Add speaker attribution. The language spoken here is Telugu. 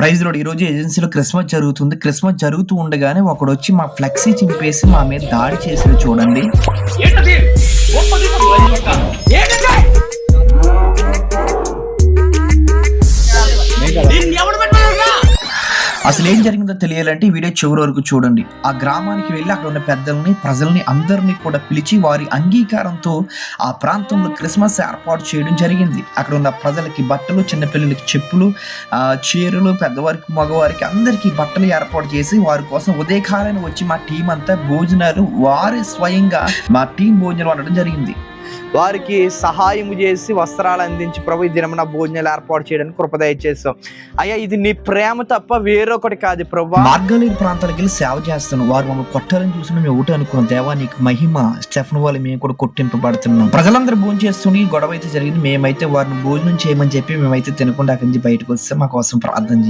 Speaker 1: ప్రైజ్ రోడ్ ఈరోజు ఏజెన్సీలో క్రిస్మస్ జరుగుతుంది. క్రిస్మస్ జరుగుతూ ఉండగానే ఒకడు వచ్చి మా ఫ్లెక్సీ చింపేసి మా మీద దాడి చేసి చూడండి. అసలు ఏం జరిగిందో తెలియాలంటే ఈ వీడియో చివరి వరకు చూడండి. ఆ గ్రామానికి వెళ్ళి అక్కడ ఉన్న పెద్దల్ని ప్రజల్ని అందరినీ కూడా పిలిచి వారి అంగీకారంతో ఆ ప్రాంతంలో క్రిస్మస్ ఏర్పాటు చేయడం జరిగింది. అక్కడ ఉన్న ప్రజలకి బట్టలు చిన్నపిల్లలకి చెప్పులు చీరలు పెద్దవారికి మగవారికి అందరికీ బట్టలు ఏర్పాటు చేసి వారి కోసం ఉదయకాలను వచ్చి మా టీం అంతా భోజనాలు వారి స్వయంగా మా టీం భోజనం వండడం జరిగింది.
Speaker 2: వారికి సహాయం చేసి వస్త్రాలు అందించి ప్రభు ఈ దినమున భోజనాలు ఏర్పాటు చేయడానికి కృపదయ చేస్తాం అయ్యా ఇది నీ ప్రేమ తప్ప వేరొకటి కాదు ప్రభు.
Speaker 1: మార్గాలేని ప్రాంతాలకు వెళ్ళి సేవ చేస్తాను వారు మమ్మల్ని కొట్టాలని చూసిన మేము ఒకటి అనుకున్నాం. దేవా నీకు మహిమ స్టెఫన్ వాళ్ళు మేము కూడా కొట్టింపబడుతున్నాం. ప్రజలందరూ భోజనం చేస్తుండే గొడవ అయితే జరిగింది. మేమైతే వారిని భోజనం చేయమని చెప్పి మేమైతే తినకుండా అక్కడి నుంచి బయటకు వస్తే మా కోసం ప్రార్థన చేయండి.